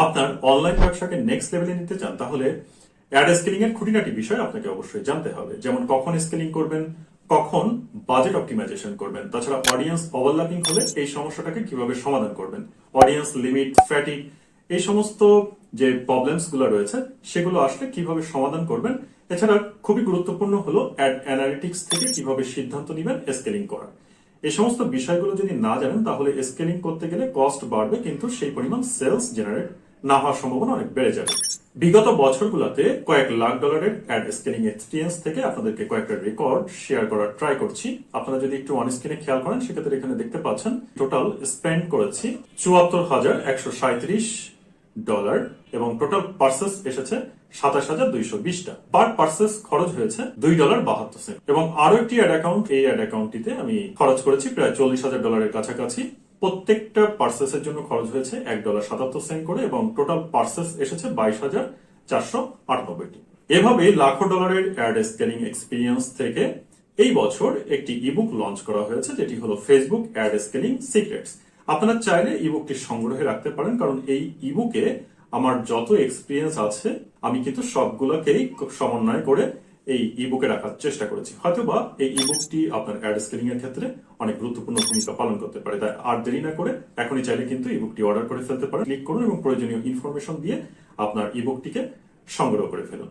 আপনার অনলাইন ব্যবসাকে নেক্সট লেভেলে নিতে চান, তাহলে অ্যাড স্কেলিং এর খুঁটিনাটি বিষয় আপনাকে অবশ্যই জানতে হবে। যেমন কখন স্কেলিং করবেন, কখন বাজেট অপটিমাইজেশন করবেন, তাছাড়া অডিয়েন্স ওভারল্যাপিং হলে এই সমস্যাটাকে কীভাবে সমাধান করবেন অডিয়েন্স লিমিট ফ্যাটিক এই সমস্ত যে প্রবলেমসগুলো রয়েছে, সেগুলো আসলে কীভাবে সমাধান করবেন। এছাড়া খুবই গুরুত্বপূর্ণ হলো অ্যাড অ্যানালিটিক্স থেকে কীভাবে সিদ্ধান্ত নেবেন স্কেলিং করার। এই সমস্ত বিষয়গুলো যদি না জানেন, তাহলে স্কেলিং করতে গেলে কস্ট বাড়বে, কিন্তু সেই পরিমাণ সেলস জেনারেট না হওয়ার সম্ভাবনা অনেক বেড়ে যাবে। বিগত বছরগুলোতে কয়েক লাখ ডলারের অ্যাড স্কেলিং এক্সপিরিয়েন্স থেকে আপনাদেরকে কয়েকটা রেকর্ড শেয়ার করার ট্রাই করছি। আপনারা যদি একটু অন স্ক্রিনে খেয়াল করেন, সেক্ষেত্রে এখানে দেখতে পাচ্ছেন টোটাল স্পেন্ড করেছি চুয়াত্তর হাজার একশো সাঁত্রিশ ডলার এবং টোটাল পার্সেস এসেছে সাতাশ হাজার দুইশো বিশটা। পার পার্সেস খরচ হয়েছে দুই ডলার বাহাত্তর সেন্ট। এবং আরও একটি অ্যাড অ্যাকাউন্ট এই অ্যাড অ্যাকাউন্টটিতে আমি খরচ করেছি প্রায় চল্লিশ হাজার ডলারের কাছাকাছি। প্রত্যেকটা পার্সেসের জন্য খরচ হয়েছে এক ডলার সাতাত্তর সেন্ট করে এবং টোটাল পার্সেস এসেছে বাইশ হাজার চারশো আটানব্বইটি। এভাবে লাখো ডলারের অ্যাড স্কেলিং এক্সপিরিয়েন্স থেকে এই বছর একটি ইবুক লঞ্চ করা হয়েছে, যেটি হলো ফেসবুক অ্যাড স্কেলিং সিক্রেটস আপনারা চাইলে ইবুকটি সংগ্রহে রাখতে পারেন, কারণ এই ইবুকে আমার যত এক্সপিরিয়েন্স আছে, আমি কিন্তু সবগুলোকেই সমন্বয় করে এই ইবুকে রাখার চেষ্টা করেছি। হয়তোবা এই ইবুকটি আপনার অ্যাড স্কেলিং এর ক্ষেত্রে অনেক গুরুত্বপূর্ণ ভূমিকা পালন করতে পারে। তাই আর দেরি না করে এখনই চাইলে কিন্তু ইবুকটি অর্ডার করে ফেলতে পারেন। ক্লিক করুন এবং প্রয়োজনীয় ইনফরমেশন দিয়ে আপনার ইবুকটিকে সংগ্রহ করে ফেলুন।